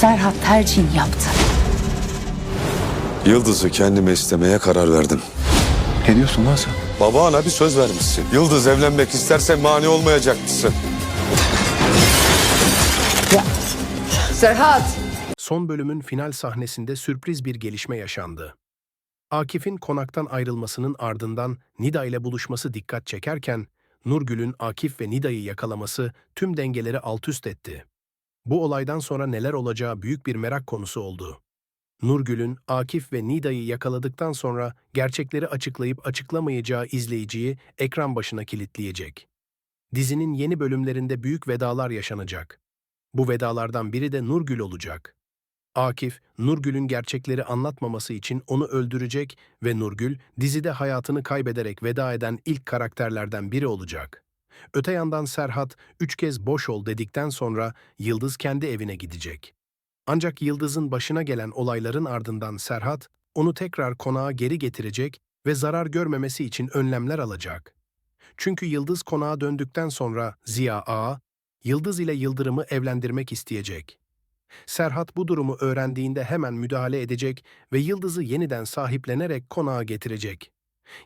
Serhat tercihini yaptı. Yıldız'ı kendime istemeye karar verdim. Ne diyorsun lan sen? Babana bir söz vermişsin. Yıldız evlenmek isterse mani olmayacak mısın? Serhat! Son bölümün final sahnesinde sürpriz bir gelişme yaşandı. Akif'in konaktan ayrılmasının ardından Nida ile buluşması dikkat çekerken, Nurgül'ün Akif ve Nida'yı yakalaması tüm dengeleri altüst etti. Bu olaydan sonra neler olacağı büyük bir merak konusu oldu. Nurgül'ün Akif ve Nida'yı yakaladıktan sonra gerçekleri açıklayıp açıklamayacağı izleyiciyi ekran başına kilitleyecek. Dizinin yeni bölümlerinde büyük vedalar yaşanacak. Bu vedalardan biri de Nurgül olacak. Akif, Nurgül'ün gerçekleri anlatmaması için onu öldürecek ve Nurgül, dizide hayatını kaybederek veda eden ilk karakterlerden biri olacak. Öte yandan Serhat, üç kez boş ol dedikten sonra Yıldız kendi evine gidecek. Ancak Yıldız'ın başına gelen olayların ardından Serhat, onu tekrar konağa geri getirecek ve zarar görmemesi için önlemler alacak. Çünkü Yıldız konağa döndükten sonra Ziya Ağa, Yıldız ile Yıldırım'ı evlendirmek isteyecek. Serhat bu durumu öğrendiğinde hemen müdahale edecek ve Yıldız'ı yeniden sahiplenerek konağa getirecek.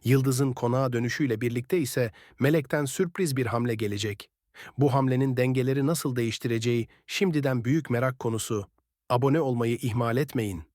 Yıldız'ın konağa dönüşüyle birlikte ise Melek'ten sürpriz bir hamle gelecek. Bu hamlenin dengeleri nasıl değiştireceği şimdiden büyük merak konusu. Abone olmayı ihmal etmeyin.